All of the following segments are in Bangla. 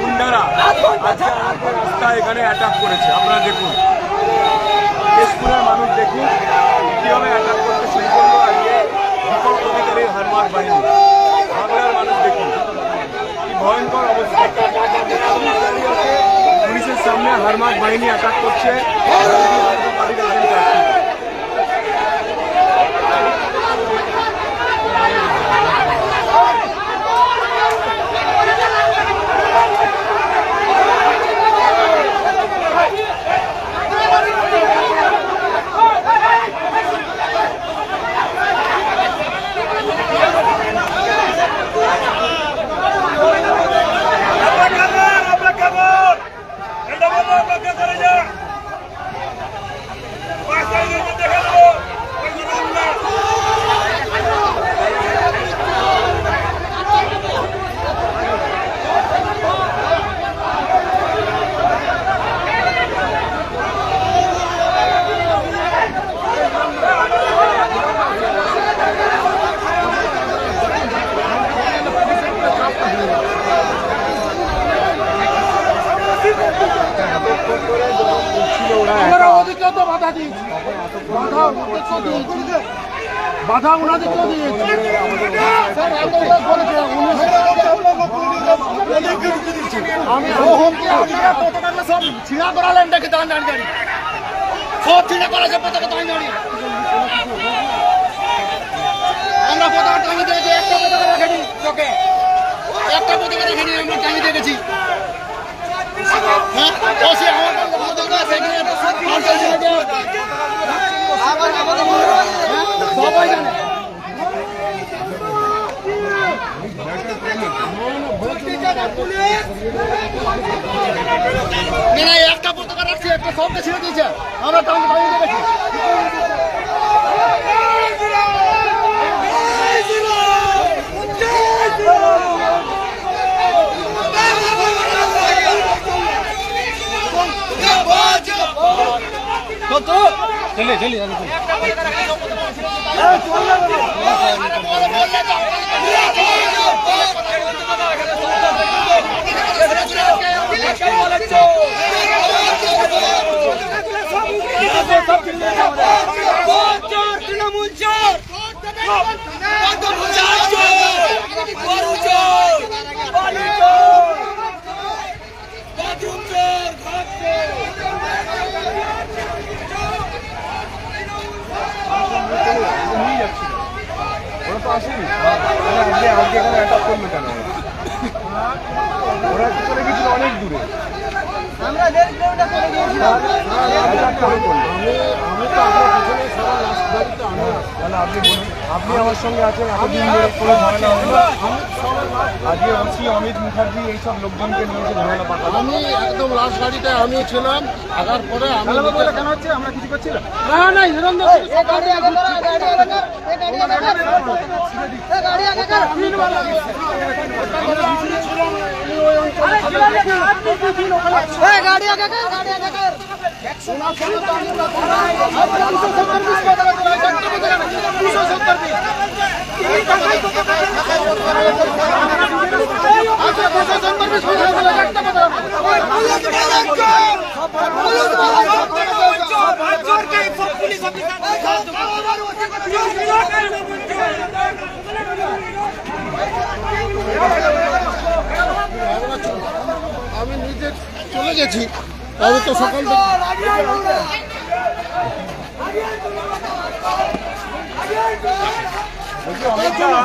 গুন্ডারা আজকে আমাদের রাস্তায় এখানে অ্যাটাক করেছে। আপনারা দেখুন। কেশপুরের মানুষ দেখুন কীভাবে অ্যাটাক করতে শুরু করল আজকে দীপক অধিকারীর হারমার বাহিনী। বাংলার মানুষ দেখুন, কি ভয়ঙ্কর অবস্থা। পুলিশ পুলিশের সামনে হারমার বাহিনী অ্যাটাক করছে ভারতীয় জনতা পার্টির একজন প্রার্থী। আপনার খবর আপনার খবর এটা বলো আপনাকে করে যা পাঁচটা মিনিট দেখা দেবো ওই জন্য আমরা আমরা ওদেরকেও তো বাধা ওদেরকেও দিয়েছি বাধা দিয়েছি আমি সব ছিঁড়া করালেন দেখে দাঁড়িয়ে দাঁড়িয়ে সব ছিঁড়া করেছে। পতাকা টাঙিয়ে দেখেছি একটা পতাকা রেখেছি আমরা টাঙিয়ে দেখেছি হ্যাঁ আমার কাছে পতাকা আছে এখানে পাল্টে ছেড়ে হ্যাঁ সবাই একটা পতাকা রাখছি একটা সবকে ছেড়ে দিয়েছে আমরা টাউন টাউন দেখেছি তৃণমূল গরু চোর বালি চোর বাথরুম চোর ঘর চোর ওরা তো আসেনি। আপনি আজকে আজকে এখানে অ্যাটাক করল কেন? ওরা কি করে গেছিল অনেক দূরে? আমরা দেড় কিলোমিটার চলে গিয়েছিলাম। অ্যাটাক করে করল আমি তো আপনার পিছনে সারা লাস্ট গাড়িতে আমি তাহলে আপনি বলুন আপনি আমার সঙ্গে আছেন এতদিন ধরে কোনো ঝামেলা হলো না আজকে ওসি অমিত মুখার্জি এইসব লোকজনকে নিয়ে এসে ঝামেলা পাঠালো আমি একদম লাস্ট গাড়িতে আমি ছিলাম আগার পরে আমি কেন হচ্ছে আমরা কিছু করছি না না হিরণ গাড়ি আগে গাড়ি আগে একশো আমি নিজে চলে গেছি। তবে তো সকাল বলছি অমিতদা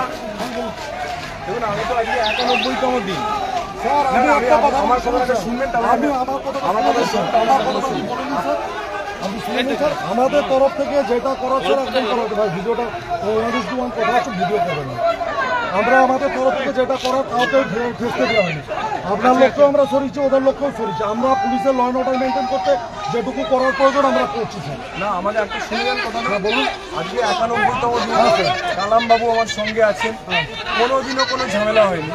দেখুন আমি তো আজকে একানব্বইতম দিন। স্যার না, না, আমি- আমার- আমার কথাটা শুনবেন আমি আমি- আমার কথা আমার কথা শুনুন, আমার কথা বলুন স্যার। আপনি শুনুন স্যার আমাদের তরফ থেকে যেটা করার ছিল একদম করাতে ভাই ভিডিওটা কথা হচ্ছে ভিডিও করবেন না। আমরা আমাদের তরফ থেকে যেটা করার কাউকে ঘে- দেওয়া হয়নি। আপনার লক্ষ্য আমরা সরিয়েছি ওদের লক্ষ্যও সরিয়েছি। আমরা পুলিশের ল অ্যান্ড অর্ডার মেনটেন করতে যেটুকু করার প্রয়োজন আমরা করছি স্যার। না আমাদের একটা শুনলেন কথা না বলুন। আজকে একানব্বইতম দিন আছে কালাম বাবু আমার সঙ্গে আছেন। কোনোদিনও কোনো ঝামেলা হয়নি।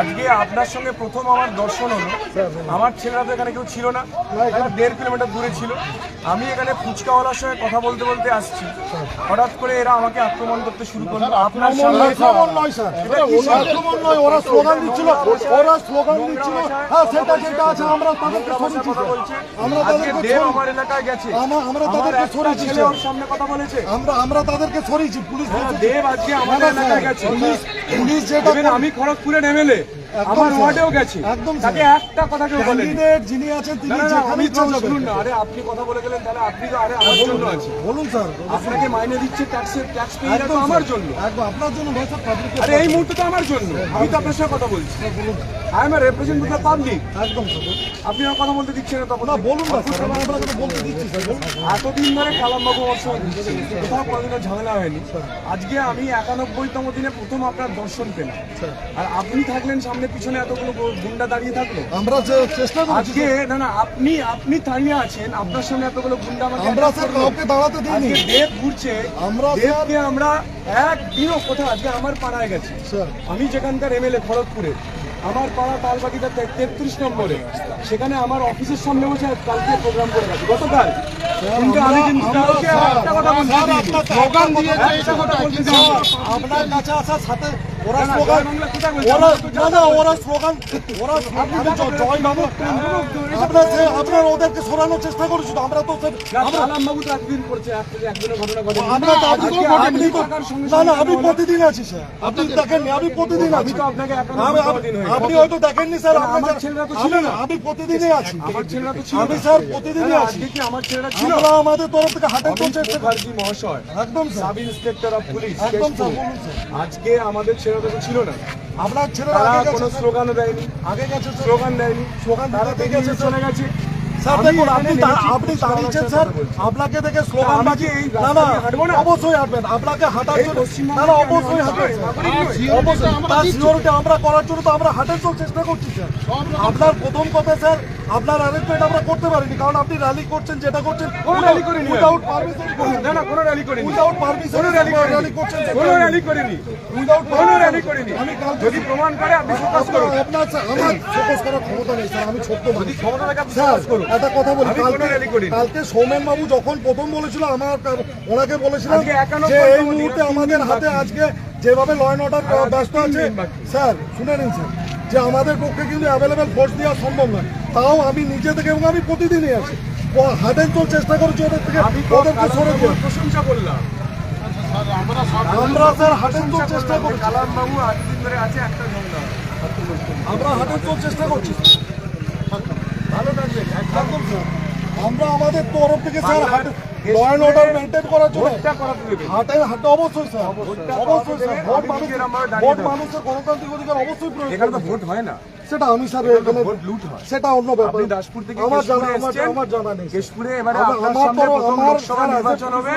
আজকে আপনার সঙ্গে প্রথম আমার দর্শন হলো। আমার ছেলেরা তো এখানে কেউ ছিল না। এখানে দেড় কিলোমিটার দূরে ছিল। আমি এখানে ফুচকাওয়ালার সঙ্গে কথা বলতে বলতে আসছি। হঠাৎ করে এরা আমাকে আক্রমণ করতে শুরু করল। আপনার সামনে আক্রমণ নয় স্যার। আক্রমণ নয় ওরা স্লোগান দিচ্ছিল। ওরা স্লোগান দিচ্ছিল। হ্যাঁ সেটা যেটা আছে আমরা তাদেরকে কথা। বলছে। আমরা তাদেরকে আমার এলাকায় গেছে। আমরা- তাদেরকে সরিয়েছি, সামনে কথা বলেছে। আমরা আমরা তাদেরকে সরিয়েছি পুলিশ না, দেব আজকে আমাদের না, না, এলাকায় গেছে। পুলিশ পুলিশ যেটা আমি খড়গপুরের নেমেলে একদম আমার ওয়ার্ডেও গেছি। একদম তাকে একটা কথা কেউ বলেনি। যিনি আছেন তিনি যেখানে আমি শুনুন না আরে আপনি কথা বলে গেলেন তাহলে আপনি তো আরে আমার জন্য আছে বলুন স্যার আপনাকে মাইনে দিচ্ছে ট্যাক্সের ট্যাক্স পেয়ে তো আমার জন্য। একদম আপনার জন্য নয় স্যার পাবলিকের আরে এই মুহূর্তে তো আমার জন্য। আমি তো আপনার সঙ্গে কথা বলছি। আই এম রিপ্রেজেন্টেটিভ পাবলিক একদম স্যার আপনি আমার কথা বলতে দিচ্ছেন না তখন। না বলুন না স্যার আমরা আপনাকে বলতে দিচ্ছি স্যার এতদিন ধরে কালামবাবু আমার সঙ্গে দিচ্ছে। কোথাও কোনোদিনও ঝামেলা হয়নি। আজকে আমি একানব্বইতম দিনে প্রথম আপনার দর্শন পেলাম। আর আপনি থাকলেন সামনে পিছনে এতগুলো গুন্ডা দাঁড়িয়ে থাকল? আমরা চেষ্টা করছি আজকে না না আপনি আপনি দাঁড়িয়ে আছেন। আপনার সামনে এতগুলো গুন্ডা আমাকে আমরা স্যার কাউকে দাঁড়াতে দিইনি। আজকে দেব ঘুরছে। আমরা দেবকে আমরা একদিনও কোথাও আজকে আমার পাড়ায় গেছি। স্যার আমি যেখানকার এমএলএ খড়গপুরে। আমার পাড়া তালবাকিটা তেত্রিশ নম্বরে। সেখানে আমার অফিসের সামনে বসে কালকে প্রোগ্রাম করে গেছে। গতকাল। আপনার কাছে আসার সাথে ওরা স্লোগান? ওরা না না ওরা স্লোগান ওরা জয় আপনার আপনার ওদেরকে সরানোর চেষ্টা আমরা তো আমরা বাবু তো আমরা আপনি না না আমি প্রতিদিন আছি স্যার। আপনি দেখেননি আমি প্রতিদিন আছি। আপনি হয়তো দেখেননি স্যার আমার ছেলেরা তো ছিল না। আমি প্রতিদিনই আছি। আমার ছেলেরা তো ছিল আমি স্যার প্রতিদিনই আছি। কি আমার ছেলেরা ছিল? আমরা আমাদের তরফ থেকে হাটের তো অমিত চেষ্টা মুখার্জি মহাশয় একদম sir. Sub inspector of police একদম। আজকে আমাদের ছেলেরা তো ছিল না। তারা কোনো স্যার। দেয়নি। আগে গেছে স্লোগান দেয়নি। স্লোগান তারা চলে গেছে। স্যার দেখুন আপনি আপনি দাঁড়িয়েছেন স্যার। আপনাকে দেখে স্লোগান বাজি না না? অবশ্যই হাঁটবেন। আপনাকে হাঁটার জন্য না না অবশ্যই হাঁটবেন। অবশ্যই। তার সিওরিটি আমরা করার জন্য তো আমরা হাঁটার জন্য চেষ্টা করছি স্যার। আপনার প্রথম কথা স্যার আপনার অ্যারেঞ্জমেন্ট আমরা করতে পারিনি কারণ আপনি র্যালি করছেন যেটা করছেন কোনো rally করিনি। উইদাউট পারমিশন না না কোনো র্যালি করিনি। উইদাউট পারমিশন কোনো র্যালি র্যালি করিনি। করছেন কোনো র্যালি করিনি। উইদাউট কোনো র্যালি করিনি। আমি কালকে যদি প্রমাণ করে আপনি ফোকাস করুন। আপনার আমার ফোকাস করার ক্ষমতা নেই স্যার আমি ছোট্ট মানুষ। ক্ষমতা থাকে আপনি ফোকাস করুন। একটা কথা বলি কালকে। কালকে সৌমেন বাবু যখন প্রথম বলেছিল আমার ওনাকে বলেছিলাম যে এই মুহূর্তে আমাদের হাতে আজকে যেভাবে ল অ্যান্ড অর্ডার ব্যস্ত আছে স্যার শুনে নিন স্যার। যে আমাদের পক্ষে কিন্তু অ্যাভেলেবেল ফোর্স দেওয়া সম্ভব নয়। তাও আমি নিজে থেকে এবং আমি প্রতিদিনই আছি হাটের তো চেষ্টা করছি ওদের থেকে আমি ওদেরকে সরে প্রশংসা করলাম। আমরা স্যার হাটের তো চেষ্টা করছি। কালাম বাবু ধরে আছে একটা ঝামেলা আমরা হাটের তো চেষ্টা করছি। ভালো একদম। আমরা আমাদের তরফ থেকে স্যার বাংলার হাটে অর্ডার মেনটেন করার জন্য। ভোটটা হাটে হাটে অবশ্যই স্যার অবশ্যই স্যার ভোট মানুষ নিজের আমার দাঁড়িয়ে ভোট মানুষের গণতান্ত্রিক অধিকার অবশ্যই প্রয়োগ এখানে তো ভোট হয় না। সেটা আমি স্যার এখানে ভোট লুট হয়। সেটা অন্য ব্যাপার। আপনি দাসপুর থেকে আমার জানা আমার আমার জানা নেই কেশপুরে এবারে আপনার সামনে প্রথম লোকসভা নির্বাচন হবে।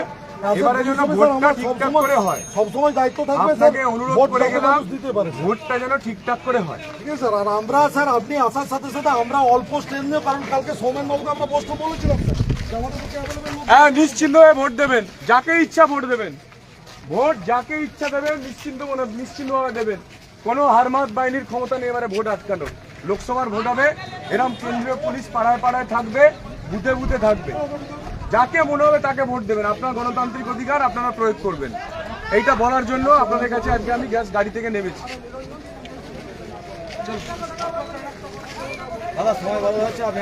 এবারে যেন ভোটটা ঠিকঠাক করে হয়। সবসময় দায়িত্ব থাকবে স্যার অনুরোধ করে গেলাম মানুষ দিতে পারে ভোটটা যেন ঠিকঠাক করে হয়। ঠিক আছে স্যার আর আমরা স্যার আপনি আসার সাথে সাথে আমরা অল্প স্টেজ নিয়ে কারণ কালকে সৌমেন বাবুকে আমরা প্রশ্ন বলেছিলাম স্যার হ্যাঁ নিশ্চিন্ত হয়ে ভোট দেবেন। যাকে ইচ্ছা ভোট দেবেন। ভোট যাকে ইচ্ছা দেবেন, নিশ্চিন্ত মনে নিশ্চিন্তভাবে দেবেন। কোনো হারমাত বাহিনীর ক্ষমতা নেই এবারে ভোট আটকানো। লোকসভার ভোট হবে, এরম কেন্দ্রীয় পুলিশ পাড়ায় পাড়ায় থাকবে, বুথে বুথে থাকবে। যাকে মনে হবে তাকে ভোট দেবেন। আপনার গণতান্ত্রিক অধিকার আপনারা প্রয়োগ করবেন। এইটা বলার জন্য আপনাদের কাছে আজকে আমি গ্যাস গাড়ি থেকে নেমেছি। দাদা, সময় ভালো হচ্ছে আপনি